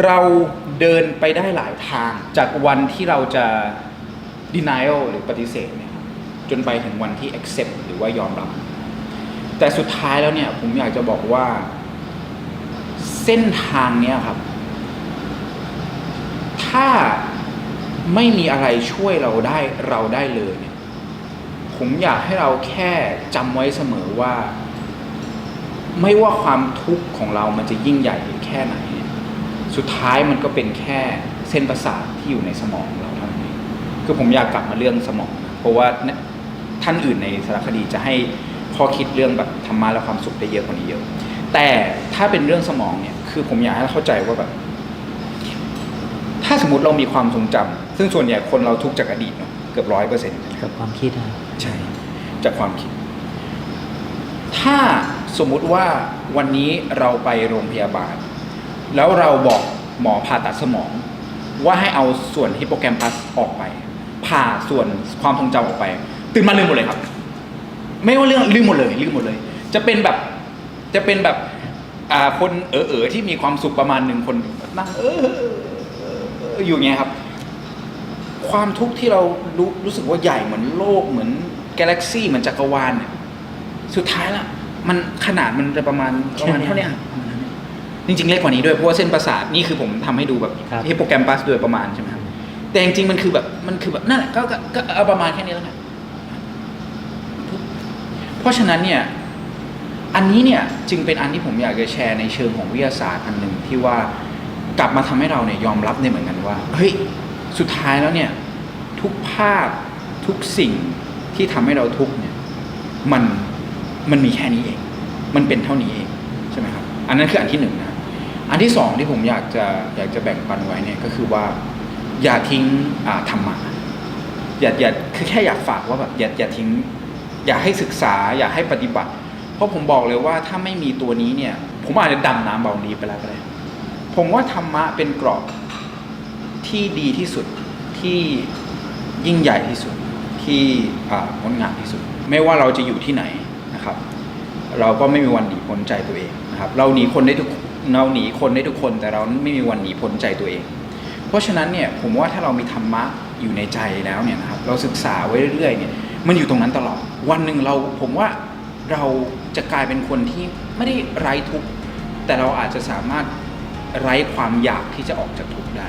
เราเดินไปได้หลายทางจากวันที่เราจะ denial หรือปฏิเสธเนี่ยครับจนไปถึงวันที่ accept หรือว่ายอมรับ แต่สุดท้ายแล้วเนี่ยผมอยากจะบอกว่า เส้นทางเนี้ยครับ ถ้าไม่มีอะไรช่วยเราได้เราได้เลยเนี่ยผมอยากให้เราแค่จำไว้เสมอว่า ไม่ว่าความทุกข์ของเรามันจะยิ่งใหญ่แค่ไหน สุดท้ายมันก็เป็นแค่เส้นประสาทที่อยู่ในสมองเราเท่านั้นเองคือผมอยากกลับมาเรื่องสมองนะเพราะว่าเนี่ยท่านอื่นในสารคดีจะให้ข้อคิดเรื่องแบบธรรมะและความสุขได้เยอะกว่านี้เยอะ แต่ถ้าเป็นเรื่องสมองเนี่ยคือผมอยากให้เข้าใจว่าแบบ ถ้าสมมติเรามีความทรงจำซึ่งส่วนใหญ่คนเราทุกข์จากอดีตเนาะเกือบร้อยเปอร์เซ็นต์กับความคิดนะใช่จากความคิด ถ้าสมมุติว่าวันนี้เราไปโรงพยาบาล แล้วเราบอกหมอผ่าตัดสมอง ว่าให้เอาส่วนฮิปโปแกมปัสออกไป ผ่าส่วนความทรงจำออกไป ตื่นมาลืมหมดเลยครับ ไม่ว่าเรื่องลืมหมดเลยลืมหมดเลย จะเป็นแบบจะเป็นแบบอ่าคนเออเออที่มีความสุขประมาณหนึ่งคนนั่งเอออยู่อย่างเงี้ยครับ ความทุกข์ที่เรารู้รู้สึกว่าใหญ่เหมือนโลกเหมือนกาแล็กซี่เหมือนจักรวาลเนี่ยสุดท้ายละมันขนาดมันจะประมาณประมาณเท่าเนี้ จริงๆเล็กกว่านี้ด้วยเพราะว่าเส้นประสาทนี่คือผมทำให้ดูแบบฮิปโปแกมปัสโดยประมาณใช่ไหมครับแต่จริงๆมันคือแบบมันคือแบบนั่นแหละก็ก็ก็เอาประมาณแค่นี้แล้วกันเพราะฉะนั้นเนี่ยอันนี้เนี่ยจึงเป็นอันที่ผมอยากจะแชร์ในเชิงของวิทยาศาสตร์อันหนึ่งที่ว่ากลับมาทำให้เราเนี่ยยอมรับได้เหมือนกันว่าเฮ้ยสุดท้ายแล้วเนี่ยทุกภาพทุกสิ่งที่ทำให้เราทุกข์เนี่ยมันมันมีแค่นี้เอง มันเป็นเท่านี้เองใช่ไหมครับ อันนั้นคืออันที่หนึ่งนะ อันที่สองที่ผมอยากจะอยากจะแบ่งปันไว้เนี่ยก็คือว่า อย่าทิ้งธรรมะอย่าอย่าคือแค่อยากฝากว่าแบบอย่าอย่าทิ้ง อยากให้ศึกษา อยากให้ปฏิบัติ เพราะผมบอกเลยว่าถ้าไม่มีตัวนี้เนี่ย ผมอาจจะดำน้ำเบานี้ไปแล้วก็ได้ผมว่าธรรมะเป็นกรอบที่ดีที่สุดที่ยิ่งใหญ่ที่สุดที่อ่างดงามที่สุด ไม่ว่าเราจะอยู่ที่ไหนนะครับ เราก็ไม่มีวันหนีพ้นใจตัวเองนะครับ เราหนีคนได้ทุก เราหนีคนได้ทุกคน แต่เราไม่มีวันหนีพ้นใจตัวเอง เพราะฉะนั้นเนี่ยผมว่าถ้าเรามีธรรมะอยู่ในใจแล้วเนี่ยนะครับเราศึกษาไว้เรื่อยๆเนี่ยมันอยู่ตรงนั้นตลอด วันหนึ่งเราผมว่าเราจะกลายเป็นคนที่ไม่ได้ไร้ทุกข์แต่เราอาจจะสามารถไร้ความอยากที่จะออกจากทุกข์ได้